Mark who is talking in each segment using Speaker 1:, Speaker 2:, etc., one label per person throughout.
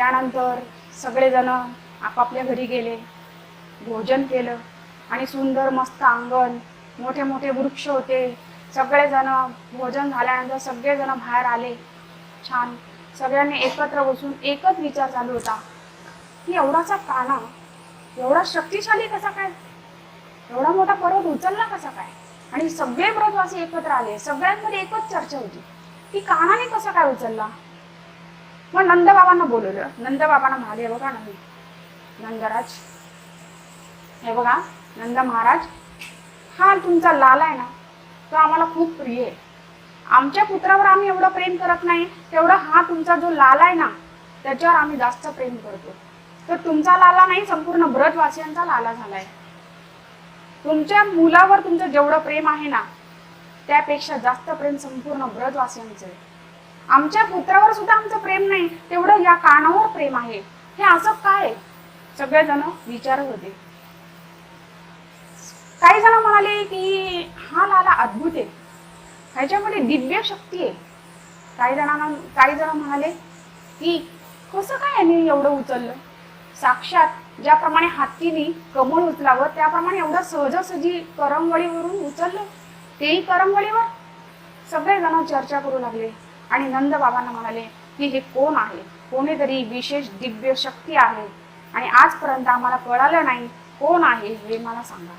Speaker 1: त्यानंतर सगळेजण आपापल्या घरी गेले भोजन केलं आणि सुंदर मस्त अंगण मोठे मोठे वृक्ष होते. सगळेजण भोजन झाल्यानंतर सगळेजण बाहेर आले. छान. सगळ्यांनी एकत्र बसून एकच विचार चालू होता. की एवढाचा काना एवढा शक्तिशाली कसा काय? एवढा मोठा पर्वत उचलला कसा काय? आणि सगळे व्रतवासी एकत्र आले. सगळ्यांमध्ये एकच चर्चा होती. की कानाने कसा काय उचलला? मग नंदबाबांना बोलवलं. नंदबाबांना म्हणाले "हे बघा नंद नंदराज हे बघा नंद महाराज हा तुमचा लाल आहे ना तो आम्हाला खूप प्रिय आहे. आमच्या पुत्रावर आम्ही एवढं प्रेम करत नाही तेवढं हा तुमचा जो लाला आहे ना त्याच्यावर आम्ही जास्त प्रेम करतो. तर तुमचा लाला नाही संपूर्ण ब्रजवासियांचा लाला झालाय. तुमच्या मुलावर तुमचं जेवढं प्रेम आहे ना त्यापेक्षा जास्त प्रेम संपूर्ण ब्रजवासियांचं आहे. आमच्या पुत्रावर सुद्धा आमचं प्रेम नाही तेवढं या कानावर प्रेम आहे. हे असं काय? सगळेजण विचारत होते. काही जण म्हणाले की हा लाला अद्भुत आहे. ह्याच्यामध्ये दिव्य शक्ती आहे. काही जणांना काही जण म्हणाले की कसं काय यांनी एवढं उचललं? साक्षात ज्याप्रमाणे हत्तीने कमळ उचलावं त्याप्रमाणे एवढं सहजासहजी करंगळीवरून उचललं. तेही करंगळीवर सगळेजण चर्चा करू लागले. आणि नंद बाबांना म्हणाले की हे कोण आहे? कोणीतरी विशेष दिव्य शक्ती आहे. आणि आजपर्यंत आम्हाला कळालं नाही कोण आहे हे मला सांगा.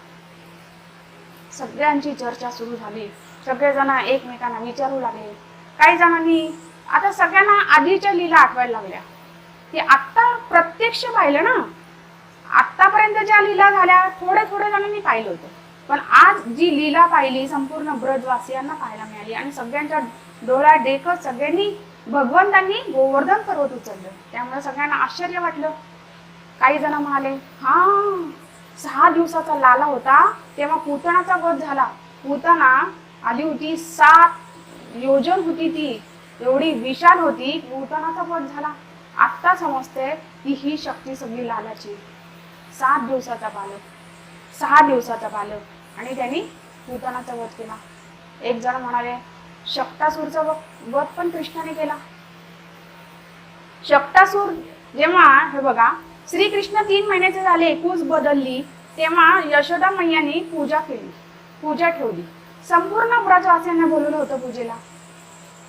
Speaker 1: सगळ्यांची चर्चा सुरू झाली. सगळेजण एकमेकांना विचारू लागले. काही जणांनी आता सगळ्यांना आधीच्या लीला आठवायला लागल्या. ते आत्ता प्रत्यक्ष पाहिलं ना? आतापर्यंत ज्या लीला झाल्या थोड्या थोड्या जणांनी पाहिलं होतं. पण आज जी लीला पाहिली संपूर्ण ब्रजवासियांना पाहायला मिळाली आणि सगळ्यांच्या डोळा डेक सगळ्यांनी भगवंतांनी गोवर्धन पर्वत उचललं. त्यामुळे सगळ्यांना आश्चर्य वाटलं. काही जण म्हणाले हा सहा दिवसाचा लाला होता तेव्हा पुतणाचा वध झाला. पूतना आली होती सात योजन होती ती. एवढी विशाल होती पुतणाचा वध झाला. आत्ता समजते की ही शक्ती सगळी लालाची. सात दिवसाचा बालक. सहा दिवसाचा बालक. आणि त्यांनी पूतनाचा वध केला. एक जण म्हणाले शक्तासूरचा वध पण कृष्णाने केला. शक्तासूर जेव्हा हे बघा श्रीकृष्ण तीन महिन्याचे झाले कूस बदलली तेव्हा यशोदा मैयाने पूजा केली पूजा ठेवली. संपूर्ण ब्रजवासियांना बोलवलं होतं पूजेला.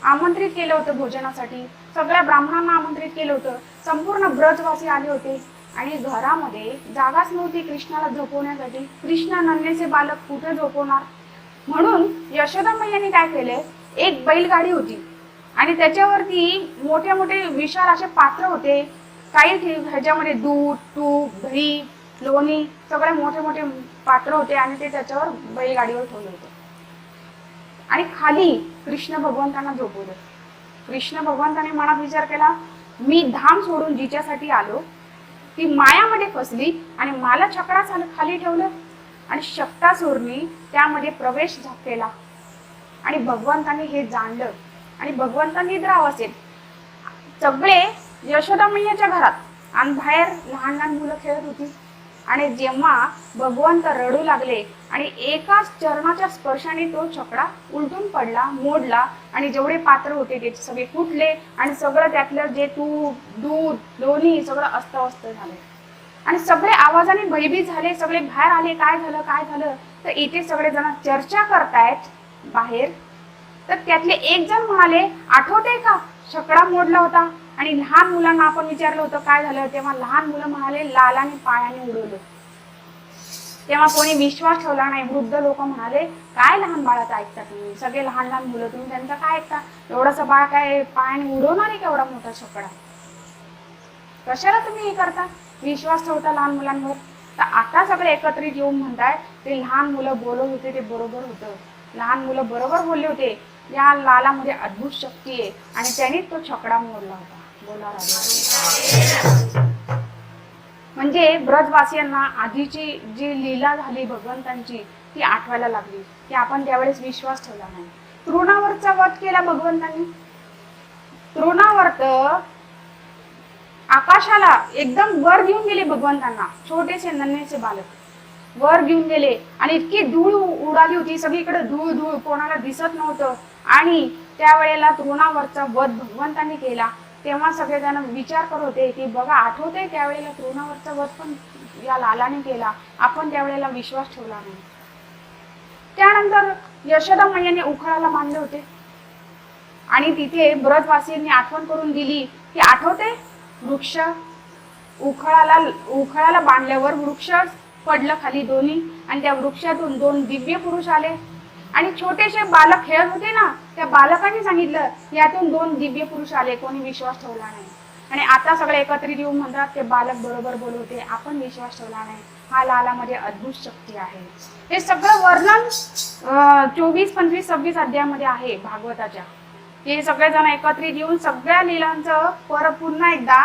Speaker 1: आमंत्रित केलं होतं भोजनासाठी. सगळ्या ब्राह्मणांना आमंत्रित केलं होतं. संपूर्ण ब्रजवासी आले होते. आणि घरामध्ये जागाच नव्हती कृष्णाला झोपवण्यासाठी. कृष्ण नन्हेचे बालक कुठे झोपवणार? म्हणून यशोदा मैयाने काय केले? एक बैलगाडी होती. आणि त्याच्यावरती मोठे मोठे विशाल असे पात्र होते. काही ह्याच्यामध्ये दूध तूप दही लोणी सगळे मोठे मोठे पात्र होते आणि ते त्याच्यावर बैलगाडीवर ठेवले होते. आणि खाली कृष्ण भगवंतांना झोपवलं. कृष्ण भगवंताने मनात विचार केला मी धाम सोडून जिच्यासाठी आलो. ती मायामध्ये फसली आणि मला छकडा खाली ठेवलं आणि शक्तासूरनी त्यामध्ये प्रवेश झा- केला. आणि भगवंतांनी हे जाणलं. आणि भगवंतांनी निद्राव असेल. सगळे यशोदा मैयाच्या घरात आणि बाहेर लहान लहान मुलं खेळत होती. आणि जेव्हा भगवंत रडू लागले आणि एकाच चरणाच्या स्पर्शाने तो छकडा उलटून पडला मोडला आणि जेवढे पात्र होते ते सगळे फुटले आणि सगळं त्यातलं जे तूप दूध लोणी सगळं अस्तव्यस्त झालं. आणि सगळे आवाजाने भयभीत झाले सगळे बाहेर आले काय झालं काय झालं? तर इथे सगळे जण चर्चा करतायत बाहेर? तर त्यातले एक जण म्हणाले आठवते का? शकडा मोडला होता आणि लहान मुलांना आपण विचारलं होतं काय झालं तेव्हा लहान मुलं म्हणाले लालाने पायाने उडवलं. तेव्हा कोणी विश्वास ठेवला नाही. वृद्ध लोक म्हणाले काय लहान बाळाचं ऐकता तुम्ही? सगळे लहान लहान मुलं तुम्ही त्यांचं काय ऐकता? एवढासा बाळ काय पायाने उडवणार आहे केवढा मोठा शकडा कशाला तुम्ही हे करता? विश्वास ठेवता लहान मुलांवर? तर आता सगळे एकत्रित येऊन म्हणताय ते लहान मुलं बोलत होते ते बरोबर होतं. लहान मुलं बरोबर बोलले होते. या लालामध्ये अद्भुत शक्ती आहे. आणि त्यानेच तो छकडा मोडला होता. बोला म्हणजे ब्रजवासियांना आधीची जी लीला झाली भगवंतांची ती आठवायला लागली. की आपण त्यावेळेस विश्वास ठेवला नाही. तृणावरचा वध केला भगवंतांनी. तृणावर्त आकाशाला एकदम वर घेऊन गेले भगवंतांना. छोटेसे नन्हेचे बालक. वर घेऊन गेले. आणि इतकी धूळ उडाली होती. सगळीकडे धूळ धूळ. कोणाला दिसत नव्हतं. आणि त्यावेळेला तृणावरचा वध भगवंतांनी केला. तेव्हा सगळेजण विचार करत होते की बघा आठवते त्यावेळेला तृणावरचा वध पण या लालाने केला. आपण त्यावेळेला विश्वास ठेवला नाही. त्यानंतर यशोदा मैयाने उखळाला बांधले होते. आणि तिथे ब्रजवासीयांनी आठवण करून दिली की आठवते वृक्ष उखळाला उखळाला बांधल्यावर वृक्ष पडलं खाली दोन्ही. आणि त्या वृक्षातून दोन दिव्य पुरुष आले. आणि छोटेसे बालक खेळत होते ना त्या बालकांनी सांगितलं यातून दोन दिव्य पुरुष आले कोणी विश्वास ठेवला नाही. आणि आता सगळे एकत्रित येऊन म्हणतात ते बालक बरोबर बोलवते आपण विश्वास ठेवला नाही. हा लालामध्ये अद्भुत शक्ती आहे. हे सगळं वर्णन चोवीस पंचवीस सव्वीस अध्यायामध्ये आहे भागवताच्या. हे सगळेजण एकत्रित येऊन सगळ्या लिलांचं पर पुन्हा एकदा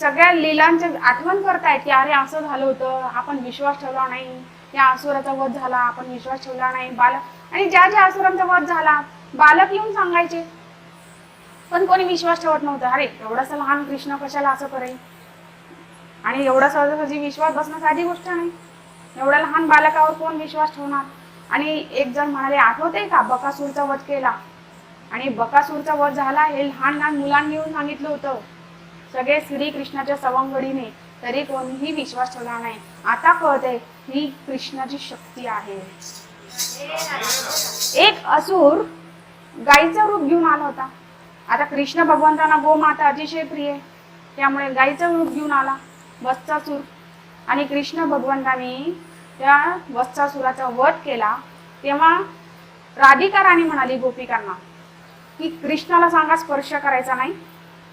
Speaker 1: सगळ्या लिलांच्या आठवण करतायत की अरे असं झालं होतं आपण विश्वास ठेवला नाही. या असुराचा वध झाला आपण विश्वास ठेवला नाही. बालक आणि ज्या ज्या असुरांचा वध झाला बालक येऊन सांगायचे. पण कोणी विश्वास ठेवत नव्हतं. अरे एवढासा लहान कृष्ण कशाला असं करेल? आणि एवढा सहजासहजी विश्वास बसणं साधी गोष्ट नाही. एवढ्या लहान बालकावर कोण विश्वास ठेवणार? आणि एक जण म्हणाले आठवते का बकासूरचा वध केला? आणि बकासूरचा वध झाला हे लहान लहान मुलांनी येऊन सांगितलं होतं. सगळे श्रीकृष्णाच्या सवंगडीने तरी कोणीही विश्वास ठेवला नाही. आता कळते ही कृष्णाची शक्ती आहे. एक असुर गाईचं रूप घेऊन आला होता. आता कृष्ण भगवंतांना गोमाता अतिशय प्रिय त्यामुळे गाईचं रूप घेऊन आला वत्सासूर. आणि कृष्ण भगवंतांनी त्या वत्सासुराचा वध केला. तेव्हा राधिका राणी म्हणाली गोपिकांना की कृष्णाला सांगा स्पर्श करायचा नाही.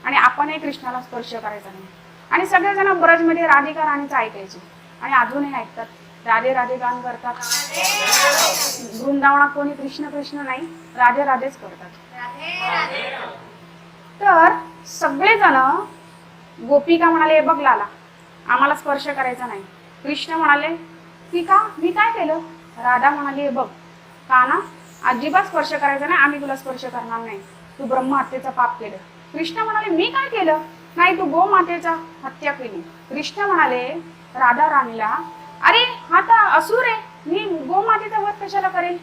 Speaker 1: आणि आपणही कृष्णाला स्पर्श करायचा नाही. आणि सगळेजण ब्रजमध्ये राधिका राणीचं ऐकायचे. आणि अजूनही ऐकतात राधे राधे गान करतात. वृंदावनात कोणी कृष्ण कृष्ण नाही राधे राधेच करतात. तर सगळेजण गोपिका म्हणाले बघ लाला आम्हाला स्पर्श करायचा नाही. कृष्ण म्हणाले की का? मी काय केलं? राधा म्हणाली बघ का ना? अजिबात स्पर्श करायचा नाही आम्ही तुला स्पर्श करणार नाही. तू ब्रह्महत्येचं पाप केलं. कृष्ण म्हणाले मी काय केलं? नाही तू गोमातेचा हत्या केली. कृष्ण म्हणाले राधा राणीला अरे हा तर असुर आहे. मी गोमातेचा वध कशाला करेल?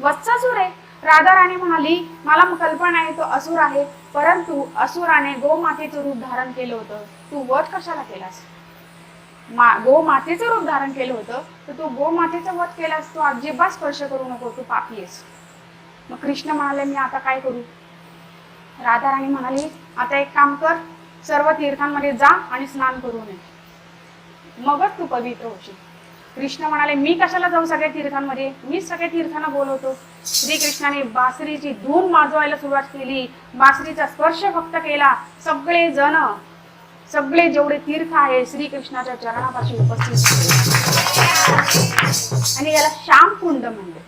Speaker 1: वत्सासूर आहे. राधा राणी म्हणाली मला कल्पना आहे तो असुर आहे. परंतु असुराने गोमातेचं रूप धारण केलं होतं. तू वध कशाला केलास? मा गोमातेचं रूप धारण केलं होतं. तर तू गोमातेचा वध केलास. तू अजिबात स्पर्श करू नको. तू पापी आहेस. मग कृष्ण म्हणाले मी आता काय करू? राधा राणी म्हणाली आता एक काम कर सर्व तीर्थांमध्ये जा आणि स्नान करू नये मगच तू पवित्र होशील. कृष्ण म्हणाले मी कशाला जाऊ सगळ्या तीर्थांमध्ये? मीच सगळ्या तीर्थांना बोलवतो. श्रीकृष्णाने बासरीची धून माजवायला सुरुवात केली. बासरीचा स्पर्श फक्त केला. सगळे जण सगळे जेवढे तीर्थ आहे श्रीकृष्णाच्या चरणापाशी उपस्थित झाले आणि याला श्यामकुंड म्हणले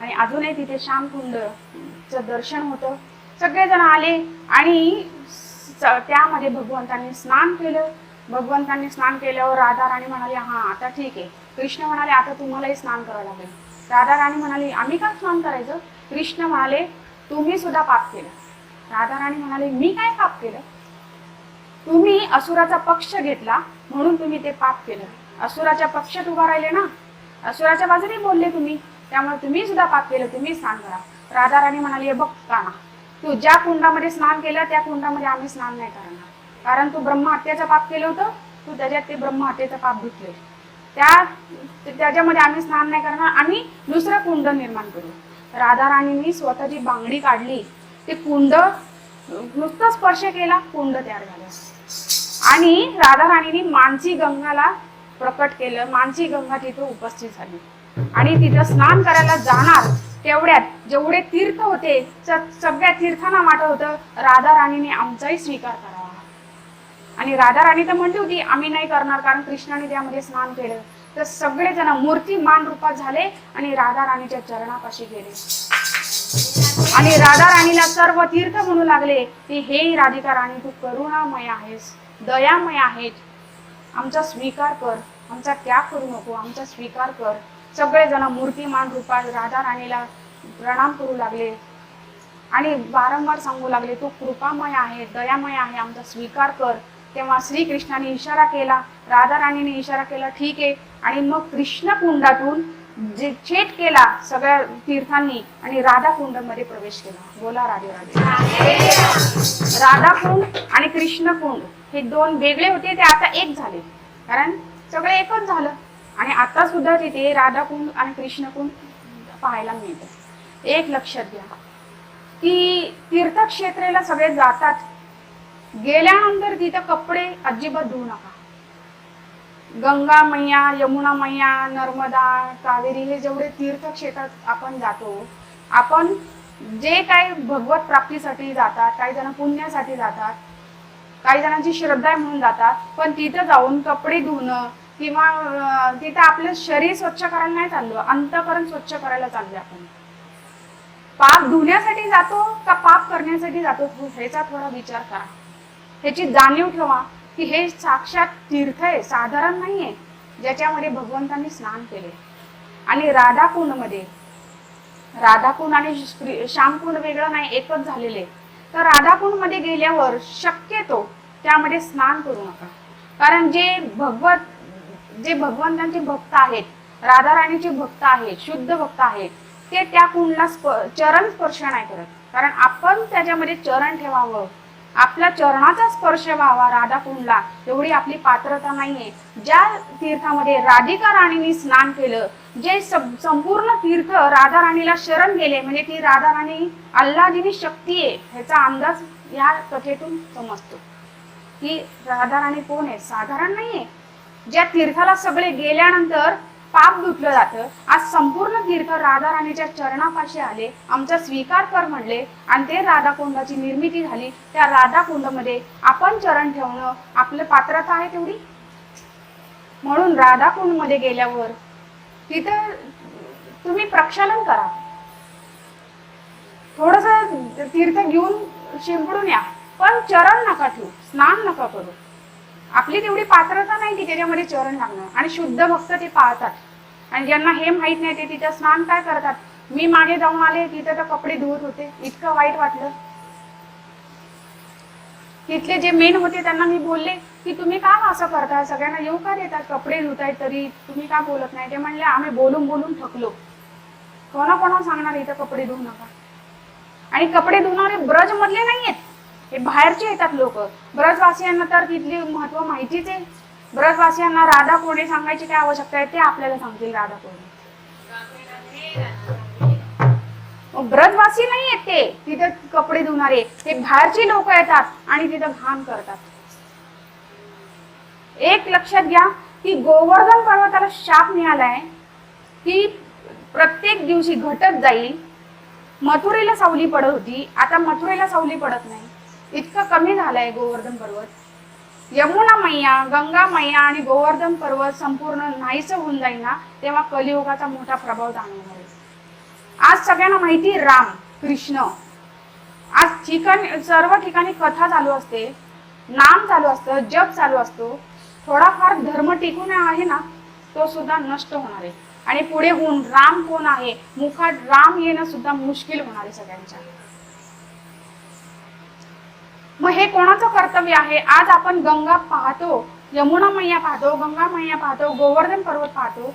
Speaker 1: आणि अजूनही तिथे श्यामकुंडचं दर्शन होतं. सगळेजण आले आणि स- त्यामध्ये भगवंतांनी स्नान केलं. भगवंतांनी स्नान केल्यावर राधा राणी म्हणाली हा आता ठीक आहे. कृष्ण म्हणाले आता तुम्हालाही स्नान करावं लागेल. राधा राणी म्हणाली आम्ही का स्नान करायचं? कृष्ण म्हणाले तुम्ही सुद्धा पाप केलं. राधा राणी म्हणाले मी काय पाप केलं? तुम्ही असुराचा पक्ष घेतला म्हणून तुम्ही ते पाप केलं. असुराच्या पक्षात उभा राहिले ना? असुराच्या बाजूने बोलले तुम्ही त्यामुळे तुम्ही सुद्धा पाप केलं तुम्ही स्नान करा. राधा राणी म्हणाली "हे बघ काना तू ज्या कुंडामध्ये स्नान केलं त्या कुंडामध्ये आम्ही स्नान नाही करणार. कारण तू ब्रह्महत्येचं पाप केलं होतं तू त्याच्यात ते ब्रह्महत्येचं पाप धुतले त्या त्याच्यामध्ये आम्ही स्नान नाही करणार आम्ही दुसरं कुंड निर्माण करू. राधा राणींनी स्वतःची बांगडी काढली. ते कुंड नुसतं स्पर्श केला कुंड तयार झालं. आणि राधारणीनी मानसी गंगाला प्रकट केलं. मानसी गंगा तिथं उपस्थित झाली. आणि तिथं स्नान करायला जाणार तेवढ्यात जेवढे तीर्थ होते सगळ्या तीर्थांना वाटत होतं राधा राणीने आमचाही स्वीकार करावा. आणि राधा राणी तर म्हणली होती आम्ही नाही करणार कारण कृष्णाने त्यामध्ये स्नान केलं. तर सगळेजण मूर्तिमान रूपात झाले आणि राधा राणीच्या चरणापाशी गेले. आणि राधा राणीला सर्व तीर्थ म्हणू लागले की हे राधिका राणी तू करुणामय आहेस दयामय आहेत आमचा स्वीकार कर आमचा त्याग करू नको आमचा स्वीकार कर. सगळेजण मूर्तीमान रूपात राधा राणीला प्रणाम करू लागले. आणि वारंवार सांगू लागले तू कृपामय आहे दयामय आहे आमचा स्वीकार कर. तेव्हा श्रीकृष्णाने इशारा केला राधा राणीने इशारा केला ठीक आहे. आणि मग कृष्ण कुंडातून जे छेट केला सगळ्या तीर्थांनी आणि राधाकुंडमध्ये प्रवेश केला. बोला राधे राधे. राधाकुंड आणि कृष्णकुंड हे दोन वेगळे होते ते आता एक झाले. कारण सगळे एकच झालं. आणि आता सुद्धा तिथे राधाकुंड आणि कृष्णकुंड पाहायला मिळतं. एक लक्षात घ्या. की तीर्थक्षेत्रेला सगळे जातात. गेल्यानंतर तिथं कपडे अजिबात धुवू नका. गंगा मैया यमुना मैया नर्मदा कावेरी हे जेवढे तीर्थक्षेत्रात आपण जातो आपण जे काय भगवत प्राप्तीसाठी जातात काही जण पुण्यासाठी जातात काही जणांची श्रद्धा म्हणून जातात पण तिथं जाऊन कपडे धुणं किंवा तिथे तिथं आपलं शरीर स्वच्छ करायला नाही चाललो अंतकरण स्वच्छ करायला चाललो आपण. पाप धुण्यासाठी जातो का पाप करण्यासाठी जातो? हो, ह्याचा थोडा विचार करा. ह्याची जाणीव ठेवा की हे साक्षात तीर्थ आहे साधारण नाहीये ज्याच्यामध्ये भगवंतांनी स्नान केले. आणि राधाकुंडमध्ये राधाकुंड आणि श्यामकुंड वेगळं नाही एकच झालेले. तर राधाकुंडमध्ये गेल्यावर शक्यतो त्यामध्ये स्नान करू नका. कारण जे भगवत जे भगवंतांचे भक्त आहेत राधाराणीचे भक्त आहेत शुद्ध भक्त आहेत ते त्या कुंडला स्प चरण स्पर्श नाही करत. कारण आपण त्याच्यामध्ये चरण ठेवावं. आपल्या चरणाचा स्पर्श व्हावा राधा कुंडला. एवढी आपली पात्रता नाहीये. ज्या तीर्थामध्ये राधिका राणीने स्नान केलं जे संपूर्ण तीर्थ राधा राणीला शरण गेले म्हणजे ती राधा राणी अल्लादिनी शक्ती आहे ह्याचा अंदाज या कथेतून समजतो. की राधा राणी कोण आहे? साधारण नाहीये. ज्या तीर्थाला सगळे गेल्यानंतर पाप धुतलं जातं आज संपूर्ण तीर्थ राधा राणीच्या चरणापाशी आले आमचा स्वीकार कर म्हणले आणि ते राधाकुंडाची निर्मिती झाली. त्या राधाकुंडमध्ये आपण चरण ठेवणं आपलं पात्रता आहे तेवढी? म्हणून राधाकुंडमध्ये गेल्यावर तिथं तुम्ही प्रक्षालन करा. थोडस तीर्थ घेऊन शिंपडून या पण चरण नका ठेवू स्नान नका करू. आपली तेवढी पात्रता नाही की त्याच्यामध्ये चरण लागणं. आणि शुद्ध भक्त ते पाळतात. आणि ज्यांना हे माहीत नाही ते तिथं स्नान काय करतात? मी मागे जाऊन आले तिथं तर कपडे धुवत होते. इतकं वाईट वाटलं. तिथले जे मेन होते त्यांना मी बोलले की तुम्ही का असं करताय सगळ्यांना येऊ का देतात? कपडे धुतायत तरी तुम्ही का बोलत नाही? ते म्हणले आम्ही बोलून बोलून थकलो. कोणा कोणा सांगणार इथं कपडे धुवू नका. आणि कपडे धुणारे ब्रज मधले नाहीयेत. हे बाहेरचे येतात लोक. ब्रजवासियांना तर तिथली महत्त्व माहितीच आहे. ब्रजवासियांना राधा कोणी सांगायची काय आवश्यकता आहे ते आपल्याला सांगतील राधा कोणी ब्रजवासी नाही येत ते. तिथे कपडे धुणारे. ते बाहेरचे लोक येतात आणि तिथं घाण करतात. एक लक्षात घ्या की गोवर्धन पर्वताला शाप मिळालाय की प्रत्येक दिवशी घटत जाईल. मथुरेला सावली पडत होती. आता मथुरेला सावली पडत नाही. इतकं कमी झालंय गोवर्धन पर्वत. यमुना मैया गंगा मैया आणि गोवर्धन पर्वत संपूर्ण नाहीस होऊन जाईल ना तेव्हा कलियुगाचा मोठा प्रभाव जाणवणार आहे. आज सगळ्यांना माहिती आहे राम कृष्ण. आज ठिकाणी सर्व ठिकाणी कथा चालू असते नाम चालू असतं जप चालू असतो. थोडाफार धर्म टिकून आहे ना तो सुद्धा नष्ट होणार आहे. आणि पुढे होऊन राम कोण आहे? मुखात राम येणं सुद्धा मुश्किल होणार आहे सगळ्यांच्या. मग हे कोणाचं कर्तव्य आहे? आज आपण गंगा पाहतो यमुना मैया पाहतो गंगा मैया पाहतो गोवर्धन पर्वत पाहतो.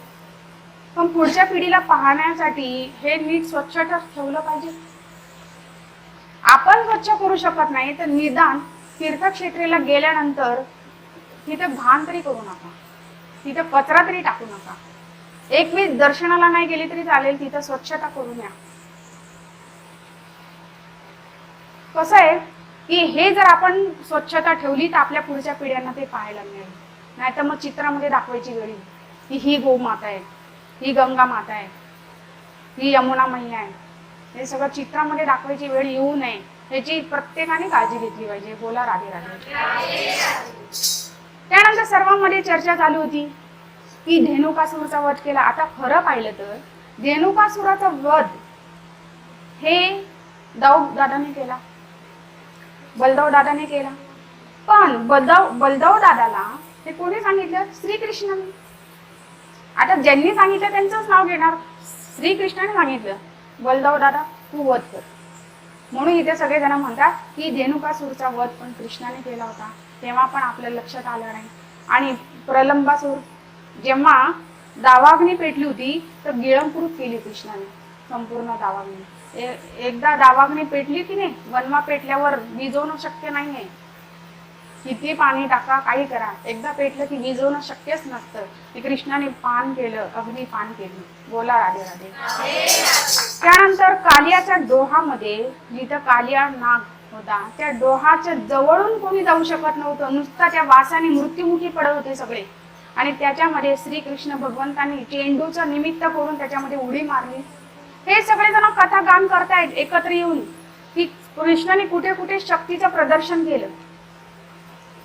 Speaker 1: पण पुढच्या पिढीला पाहण्यासाठी हे नीट स्वच्छ ठेवलं पाहिजे. आपण स्वच्छ करू शकत नाही तर निदान तीर्थक्षेत्रेला गेल्यानंतर तिथे भान तरी करू नका. तिथं कचरा तरी टाकू नका. एक दर्शनाला नाही गेली तरी चालेल तिथं स्वच्छता करून या. कसं आहे? की हे जर आपण स्वच्छता ठेवली तर आपल्या पुढच्या पिढ्यांना ते पाहायला मिळेल. नाही तर मग चित्रामध्ये दाखवायची वेळी की ही गोमाता आहे. ही गंगा माता आहे. ही यमुना मैया आहे. हे सगळं चित्रामध्ये दाखवायची वेळ येऊ नये. ह्याची प्रत्येकाने काळजी घेतली पाहिजे. बोला राधे राधे. त्यानंतर सर्वांमध्ये चर्चा चालू होती की धेनुकासुराचा वध केला. आता खरं पाहिलं तर धेनुकासुराचा वध हे दाऊद दादाने केला. बलदाव दादाने केला. पण बलदाव बलदाव दादाला हे कोणी सांगितलं? श्रीकृष्णाने आता ज्यांनी सांगितलं त्यांचंच नाव घेणार. श्रीकृष्णाने सांगितलं बलदाव दादा तू वध कर. म्हणून इथे सगळेजण म्हणतात की धेनुकासूरचा वध पण कृष्णाने केला होता. तेव्हा पण आपल्या लक्षात आलं नाही. आणि प्रलंबासूर जेव्हा दावाग्नी पेटली होती तर गिळंकृत केली कृष्णाने. संपूर्ण दावाग्नी. एकदा दावाग्नी पेटली की नाही? वनमा पेटल्यावर विजवणं शक्य नाहीये. किती पाणी टाका काही करा. एकदा पेटलं की विजवणं शक्यच नसतं. की कृष्णाने पान केलं अग्नी पान केली. बोला राधे राधे. त्यानंतर कालियाच्या डोहामध्ये जिथं कालिया नाग होता त्या डोहाच्या जवळून कोणी जाऊ शकत नव्हतं. नुसता त्या वासाने मृत्युमुखी पडत होते सगळे. आणि त्याच्यामध्ये श्रीकृष्ण भगवंतांनी चेंडूचं निमित्त करून त्याच्यामध्ये उडी मारली. हे सगळे जण कथा गान करतायत एकत्र येऊन. की कृष्णाने कुठे कुठे शक्तीचं प्रदर्शन केलं.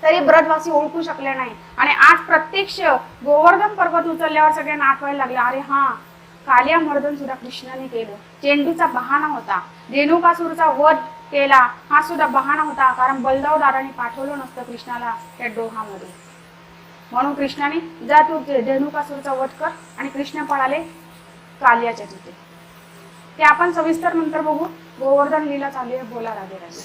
Speaker 1: तरी ब्रजवासी ओळखू शकले नाही. आणि आज प्रत्यक्ष गोवर्धन पर्वत उचलल्यावर सगळ्यांना आठवायला लागले. अरे हा कालिया मर्दन सुद्धा कृष्णाने केलं. चेंडूचा बहाणा होता. रेणुकासूरचा वध केला हा सुद्धा बहाणा होता. कारण बलदाव पाठवलं नसतं कृष्णाला त्या डोहामध्ये. म्हणून कृष्णाने जा तू ते रेणुकासूरचा वध कर. आणि कृष्ण पळाले कालियाच्या तिथे. ते आपण सविस्तर नंतर बघू. गोवर्धन लीला चालू आहे बोला राधे राधे.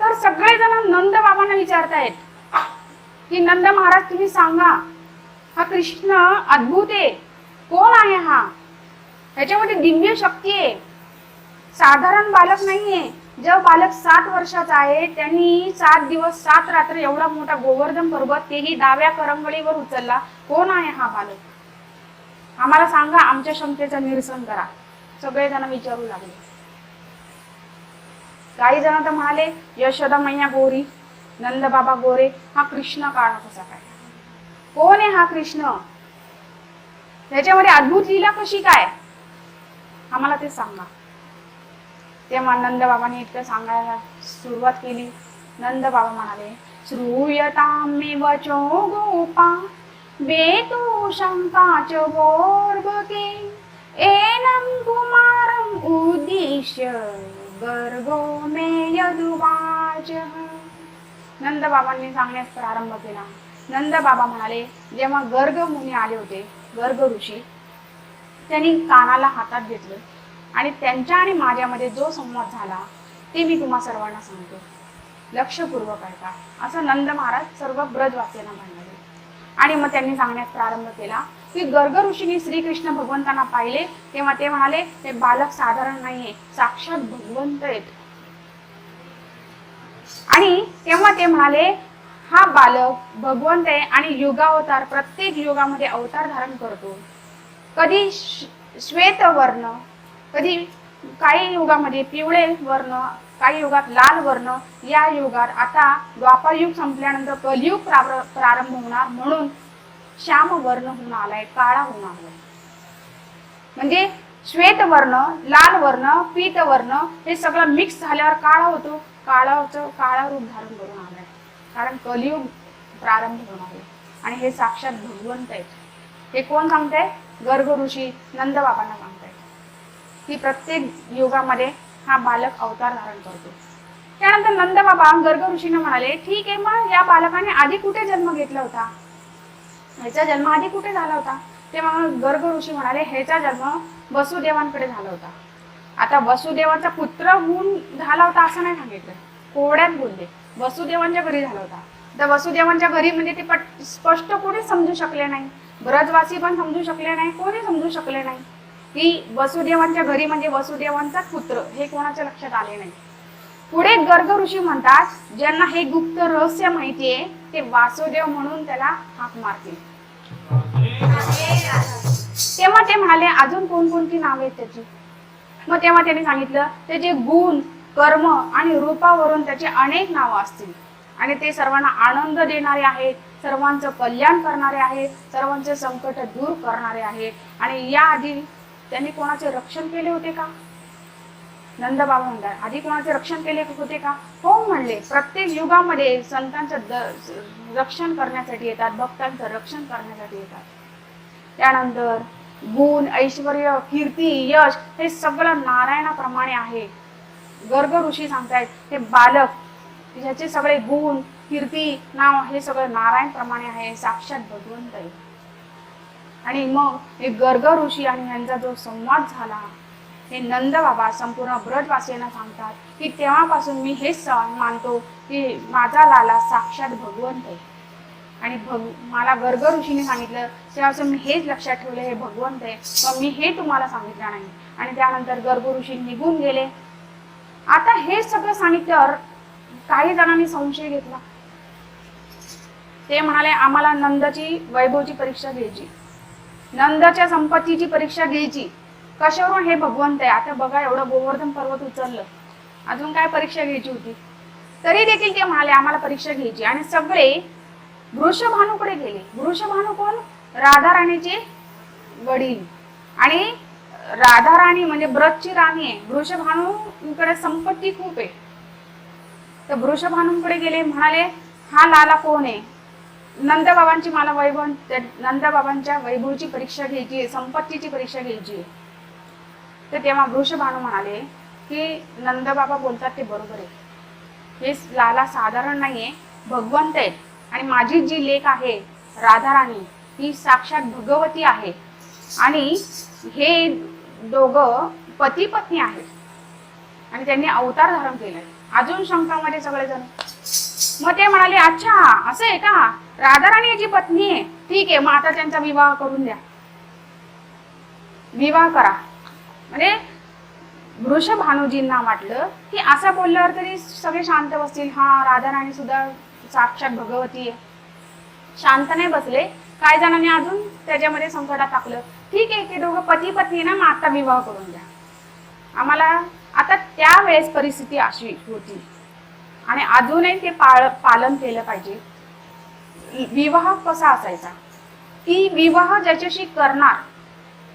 Speaker 1: तर सगळेजण नंद बाबांना विचारतायत की नंद महाराज तुम्ही सांगा हा कृष्ण अद्भुत आहे. कोण आहे हा? ह्याच्यामध्ये दिव्य शक्ती आहे. साधारण बालक नाहीये. जेव्हा बालक सात वर्षाचा आहे त्यांनी सात दिवस सात रात्र एवढा मोठा गोवर्धन पर्वत तेही डाव्या करंगळीवर उचलला. कोण आहे हा बालक? आम्हाला सांगा आमच्या क्षमतेचं निरसन करा. सगळेजण विचारू लागले. काही जण तर म्हणाले यशोदा मैया गोरी नंदबाबा गोरे हा कृष्ण काळा कसा काय? कोण आहे हा कृष्ण? त्याच्यामध्ये अद्भुत लीला कशी काय? आम्हाला ते सांगा. तेव्हा नंदबाबाने इतकं सांगायला सुरुवात केली. नंदबाबा म्हणाले श्रूयतामेव मे वचो गोपा बेतु शङ्काच वोर्भके एनं कुमारम् उद्दिश्य गर्भो मे यदुवाच नंद बाबांनी सांगण्यास प्रारंभ केला. नंद बाबा म्हणाले जेव्हा गर्ग मुनी आले होते गर्ग ऋषी त्यांनी कानाला हातात घेतलं आणि त्यांच्या आणि माझ्यामध्ये जो संवाद झाला ते मी तुम्हा सर्वांना सांगतो. लक्षपूर्वक ऐका. असं नंद महाराज सर्व ब्रजवासियांना म्हणले. आणि मग त्यांनी सांगण्यास प्रारंभ केला की गर्ग ऋषींनी श्रीकृष्ण भगवंतांना पाहिले तेव्हा ते म्हणाले ते बालक साधारण नाहीये साक्षात भगवंत आहेत. आणि तेव्हा ते म्हणाले हा बालक भगवंत आहे आणि युगावतार प्रत्येक युगामध्ये अवतार धारण करतो. कधी श्वेत वर्ण कधी काही युगामध्ये पिवळे वर्ण काही युगात लाल वर्ण या युगात आता द्वापर युग संपल्यानंतर कलियुग प्रारंभ होणार म्हणून श्याम वर्ण होऊन आलाय काळा होऊन आलाय. म्हणजे श्वेत वर्ण लाल वर्ण पीत वर्ण हे सगळं मिक्स झाल्यावर काळा होतो. काळाचं काळा रूप धारण करून आलाय. कारण कलियुग प्रारंभ होणार आहे. आणि हे साक्षात भगवंत आहेत. हे कोण सांगताय? गर्ग ऋषी नंदबाबांना सांगताय. सांगतायत की प्रत्येक युगामध्ये हा बालक अवतार धारण करतो. त्यानंतर नंद बाबा गर्ग ऋषीने म्हणाले ठीक आहे मग या बालकाने आधी कुठे जन्म घेतला होता? ह्याचा जन्म आधी कुठे झाला होता? तेव्हा गर्ग ऋषी म्हणाले ह्याचा जन्म वसुदेवांकडे झाला होता. आता वसुदेवाचा पुत्र होऊन झाला होता असं नाही सांगितलं. कोवड्यात बोलले वसुदेवांच्या घरी झाला होता. तर वसुदेवांच्या घरी म्हणजे ते पट स्पष्ट कोणी समजू शकले नाही. ब्रजवासी पण समजू शकले नाही कोणी समजू शकले नाही. की वसुदेवांच्या घरी म्हणजे वसुदेवांचा पुत्र हे कोणाच्या लक्षात आले नाही. पुढे गर्ग ऋषी म्हणतात ज्यांना हे गुप्त रहस्य माहितीये ते वासुदेव म्हणून त्याला हाक मारतील. तेव्हा ते म्हणाले अजून कोणकोणती नावे आहेत त्याची? मग तेव्हा त्यांनी सांगितलं त्याचे गुण कर्म आणि रूपावरून त्याचे अनेक नावं असतील. आणि ते सर्वांना आनंद देणारे आहेत सर्वांचं कल्याण करणारे आहेत सर्वांचे संकट दूर करणारे आहेत. आणि या आधी त्यांनी कोणाचे रक्षण केले होते का? नंदबाबा म्हणतात आधी कोणाचे रक्षण केले होते का? हो म्हणले. प्रत्येक युगामध्ये संतांचं द- रक्षण करण्यासाठी येतात भक्तांचं रक्षण करण्यासाठी येतात. त्यानंतर गुण ऐश्वर कीर्ती यश हे सगळं नारायणाप्रमाणे आहे. गर्ग ऋषी सांगतायत हे बालक ह्याचे सगळे गुण कीर्ती नाव हे सगळं नारायण प्रमाणे आहे साक्षात भगवंत आहे. आणि मग हे गर्ग ऋषी आणि यांचा जो संवाद झाला हे नंद बाबा संपूर्ण ब्रजवासियांना सांगतात की तेव्हापासून मी हेच सण मानतो की माझा लाला साक्षात भगवंत आहे. आणि भग मला गर्ग ऋषीने सांगितलं तेव्हापासून मी हेच लक्षात ठेवलं हे भगवंत आहे. पण मी हे तुम्हाला सांगितलं नाही. आणि त्यानंतर गर्ग ऋषी निघून गेले. आता हे सगळं सांगितल्यावर काही जणांनी संशय घेतला. ते म्हणाले आम्हाला नंदची वैभवची परीक्षा घ्यायची. नंदच्या संपत्तीची परीक्षा घ्यायची. कशावरून? हे भगवंत आहे. आता बघा एवढं गोवर्धन पर्वत उचललं. अजून काय परीक्षा घ्यायची होती? तरी देखील ते म्हणाले आम्हाला परीक्षा घ्यायची. आणि सगळे वृषभानूकडे गेले. वृषभानू कोण? राधा राणीचे वडील. आणि राधा राणी म्हणजे ब्रजची राणी आहे. वृषभानूकडे संपत्ती खूप आहे. तर वृषभानूकडे गेले म्हणाले हा लाला कोण आहे? नंदबाबांची मला वैभव नंदबाबांच्या वैभवची परीक्षा घ्यायची आहे संपत्तीची परीक्षा घ्यायची. आहे तर तेव्हा वृषभानू म्हणाले की नंदबाबा बोलतात ते बरोबर आहे. हे लाला साधारण नाही आहे भगवंत आहे आणि माझी जी लेख आहे राधाराणी ही साक्षात भगवती आहे. आणि हे दोघं पती पत्नी आहेत. आणि त्यांनी अवतार धारण केलाय. अजून शंकामध्ये सगळेजण? मग ते म्हणाले अच्छा असं आहे का? राधाराणी याची पत्नी आहे. ठीक आहे मग आता त्यांचा विवाह करून द्या. विवाह करा. म्हणजे वृष भानुजींना वाटलं की असं बोलल्यावर तरी सगळे शांत बसतील. हा राधाराणी सुद्धा साक्षात भगवती आहे. शांत नाही बसले. काही जणांनी अजून त्याच्यामध्ये संकटात टाकलं. ठीक आहे ते दोघं पती पत्नी ना मग आता विवाह करून द्या. आम्हाला आता त्यावेळेस परिस्थिती अशी होती. आणि अजूनही ते पाळ पालन केलं पाहिजे. विवाह कसा असायचा? की विवाह ज्याच्याशी करणार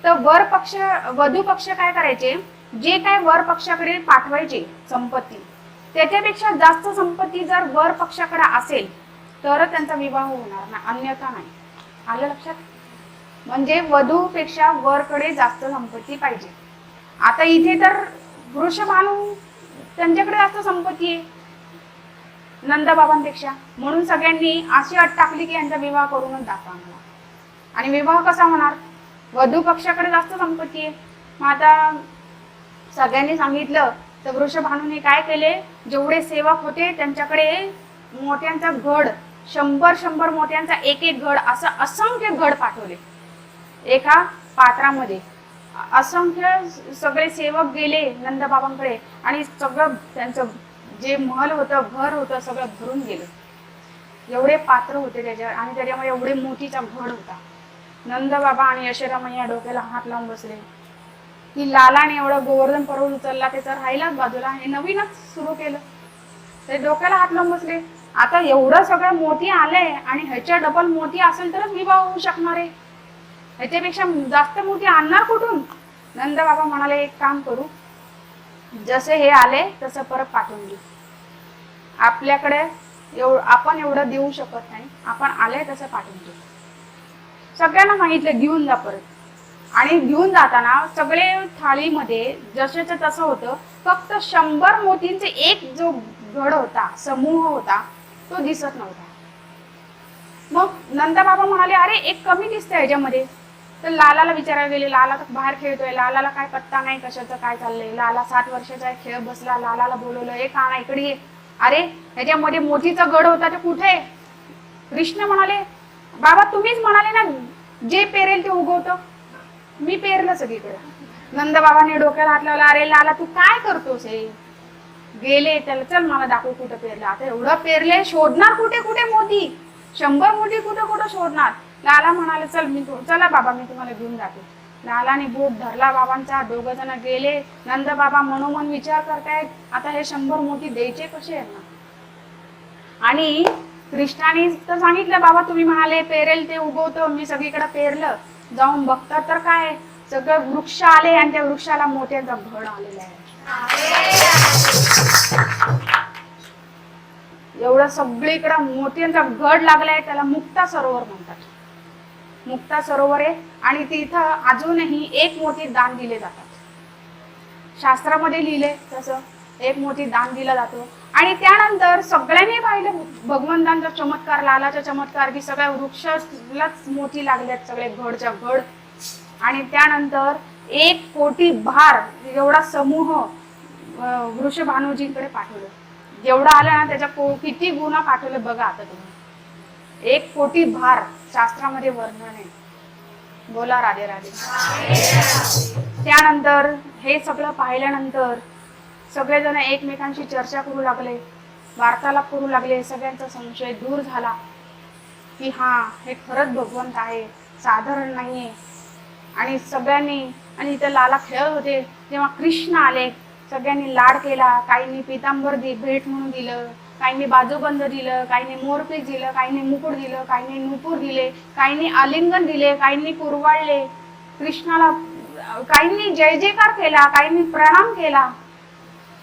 Speaker 1: तर वर पक्ष वधू पक्ष काय करायचे? जे काय वर पक्षाकडे पाठवायचे संपत्ती. त्याच्यापेक्षा जास्त संपत्ती जर वर पक्षाकडे असेल तर त्यांचा विवाह होणार ना अन्यथा नाही. आलं लक्षात? म्हणजे वधूपेक्षा वरकडे जास्त संपत्ती पाहिजे. आता इथे तर वृषभानू त्यांच्याकडे जास्त संपत्ती आहे. नंदबाबांपेक्षा. म्हणून सगळ्यांनी अशी अट टाकली की यांचा विवाह करूनच दाखवा मला आणि विवाह कसा होणार? वधू पक्षाकडे जास्त संपत्ती आहे. मग आता सगळ्यांनी सांगितलं तर वृषभानूने काय केले? जेवढे सेवक होते त्यांच्याकडे मोठ्यांचा घड शंभर शंभर मोठ्यांचा एक एक घड असं असंख्य गड पाठवले. एका पात्रामध्ये. असंख्य सगळे सेवक गेले नंदबाबांकडे. आणि सगळं त्यांचं जे महल होतं घर होतं सगळं भरून गेलं. एवढे पात्र होते त्याच्यावर आणि त्याच्यामुळे एवढे मोठीचा घड होता. नंदबाबा आणि यशोरामय्या डोक्याला हात लावून बसले. की लालाने एवढं गोवर्धन पर्वत उचलला त्याचा राहिलाच बाजूला. हे नवीनच सुरू केलं. ते डोक्याला हात लावून बसले. आता एवढं सगळं मोती आलंय आणि ह्याच्या डबल मोती असेल तरच विवाह होऊ शकणार आहे. ह्याच्यापेक्षा जास्त मोती आणणार कुठून? नंदबाबा म्हणाले एक काम करू. जसे हे आले तसं परत पाठवून देऊ. आपल्याकडे एव आपण एवढं देऊ शकत नाही. आपण आले तसं पाठवून देऊ. सगळ्यांना माहितलं घेऊन जा परत. आणि घेऊन जाताना सगळे थाळीमध्ये जसेचं तसं होतं फक्त शंभर मोतींचे एक जो घड होता समूह होता तो दिसत नव्हता. मग नंदबाबा म्हणाले अरे एक कमी दिसतंय याच्यामध्ये तर लालाला विचारायला गेले लाला तर बाहेर खेळतोय लालाला काय पत्ता नाही कशाचं काय चाललंय? लाला सात वर्षाचा आहे खेळ बसला लालाला बोलवलं ए काना इकडे ये. अरे ह्याच्यामध्ये मोतीचा गड होता ते कुठे? आहे? कृष्ण म्हणाले बाबा तुम्हीच म्हणाले ना जे पेरेल ते उगवतं. मी पेरलं सगळीकडे. नंदबाबांनी डोक्याला हात लावला अरे लाला तू काय करतोस हे? गेले त्याला चल मला दाखव कुठं पेरलं. आता एवढं पेरले शोधणार कुठे कुठे मोती? शंभर मोती कुठं कुठं शोधणार? लाला म्हणाले चल मी चला बाबा मी तुम्हाला घेऊन जाते. लालाने बोट धरला बाबांचा दोघ जण गेले. नंद बाबा मनोमन विचार करतायत आता हे शंभर मोठी द्यायचे कसे यांना? आणि कृष्णाने तर सांगितलं बाबा तुम्ही म्हणाले पेरेल ते उगवतो मी सगळीकडे पेरलं. जाऊन बघतात तर काय? सगळं वृक्ष आले आणि त्या वृक्षाला मोत्यांचा घड आलेला आहे. एवढं सगळीकडं मोत्यांचा घड लागलाय त्याला मुक्ता सरोवर म्हणतात. मुक्ता सरोवर आहे आणि तिथं अजूनही एक मोती दान दिले जातात. शास्त्रामध्ये लिहिले तसं एक मोती दान दिला जातो. आणि त्यानंतर सगळ्यांनी पाहिलं भगवंतांचा चमत्कार लालाचा चमत्कार की सगळ्या वृक्षालाच मोती लागल्यात सगळे घडच्या घड आणि त्यानंतर एक कोटी भार एवढा समूह वृष भानुजींकडे पाठवलं. जेवढा आलं ना त्याच्या को किती गुन्हा पाठवलं बघा आता तुम्ही. एक कोटी भार. शास्त्रामध्ये वर्णन आहे. बोला राधे राधे. त्यानंतर हे सगळं पाहिल्यानंतर सगळेजण एकमेकांशी चर्चा करू लागले वार्तालाप करू लागले सगळ्यांचा संशय दूर झाला की हा हे खरंच भगवंत आहे साधारण नाहीये. आणि सगळ्यांनी आणि इथं लाला खेळत होते तेव्हा कृष्ण आले सगळ्यांनी लाड केला काहींनी पितांबर दि भेट म्हणून दिलं. काहींनी बाजूबंद दिलं काहींनी मोरपीस दिलं काहींनी मुकुट दिलं काहींनी नुपूर दिले काहींनी आलिंगन दिले काहींनी कुरवाळले कृष्णाला काहींनी जय जयकार केला काहींनी प्रणाम केला.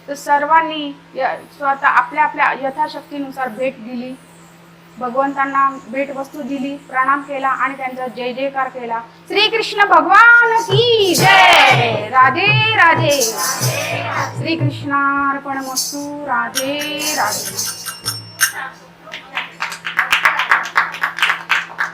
Speaker 1: तर सर्वांनी य- स्वतः आपल्या आपल्या यथाशक्तीनुसार भेट दिली. भगवंतांना भेटवस्तू दिली प्रणाम केला आणि त्यांचा जय जयकार केला. श्रीकृष्ण भगवान की जय. राधे राधे. श्रीकृष्णार्पण मस्तू राधे राधे.